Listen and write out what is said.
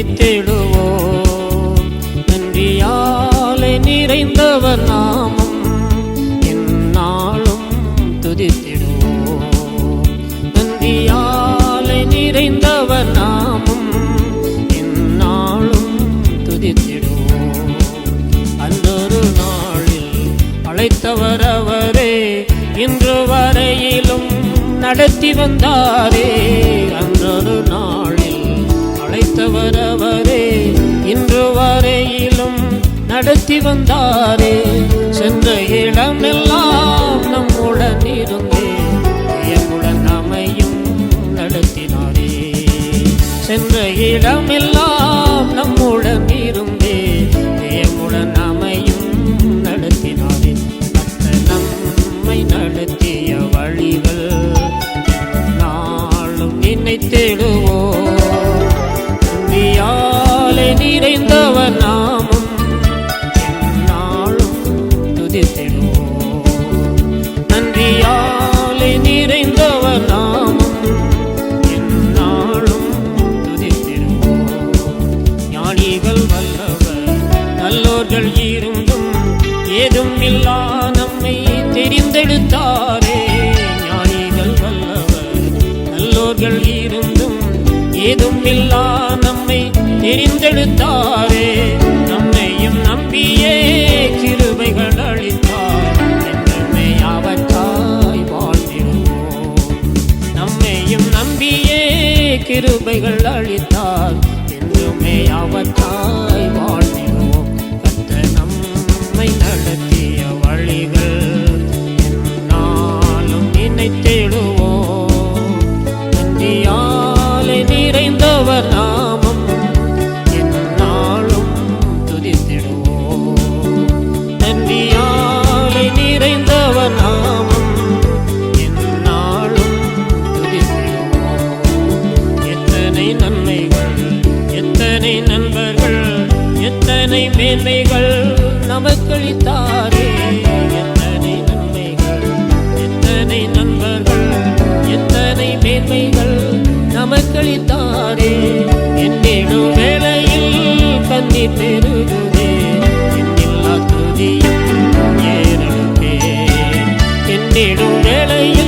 நினைத்திடுவோம். நன்றியாலே நிறைந்தவர் நாமம் என்னாலும் துதித்திடுவோம். நன்றியாலே நிறைந்தவர் நாமம் என்னாலும் துதித்திடுவோம். அன்றொரு நாளில் அழைத்தவர் அவரே இன்று வரையிலும் நடத்தி வந்தாரே. நடத்தி வந்தாரே. சென்ற இடமெல்லாம் நம்முடன் இருந்தே. எம்முடன் அமையும் நடத்தினாரே. சென்ற இடமெல்லாம் ஞானிகள் நல்லோர்கள் இருந்தும் ஏதும் இல்லா நம்மை தெரிந்தெடுத்தாரே. ஞானிகள் வல்லவர் நல்லோர்கள் இருந்தும் ஏதும் இல்லா நம்மை தெரிந்தெடுத்தாரே. நம்மையும் நம்பியே கிருபைகள் அளித்தார். என்றுமே அவற்றாய் வாழ்ந்திடுவோம். நம்மையும் நம்பியே கிருபைகள் அளித்தார். என்றுமே அவற்றாய் என்னாலும் தேடுவோம். நன்றியாலே நிறைந்தவர் நாமம். என்னாலும் துதித்திடுவோம். நன்றியாலே நிறைந்தவர் நாமம். என்னாலும் துதித்திடுவோம். எத்தனை நன்மைகள் எத்தனை நண்பர்கள் எத்தனை மேன்மைகள் நமக்களித்தாரே பெருகுவேன் எல்லா துதியும் ஏறெடுப்பேன் என்னிடும் வேலையும்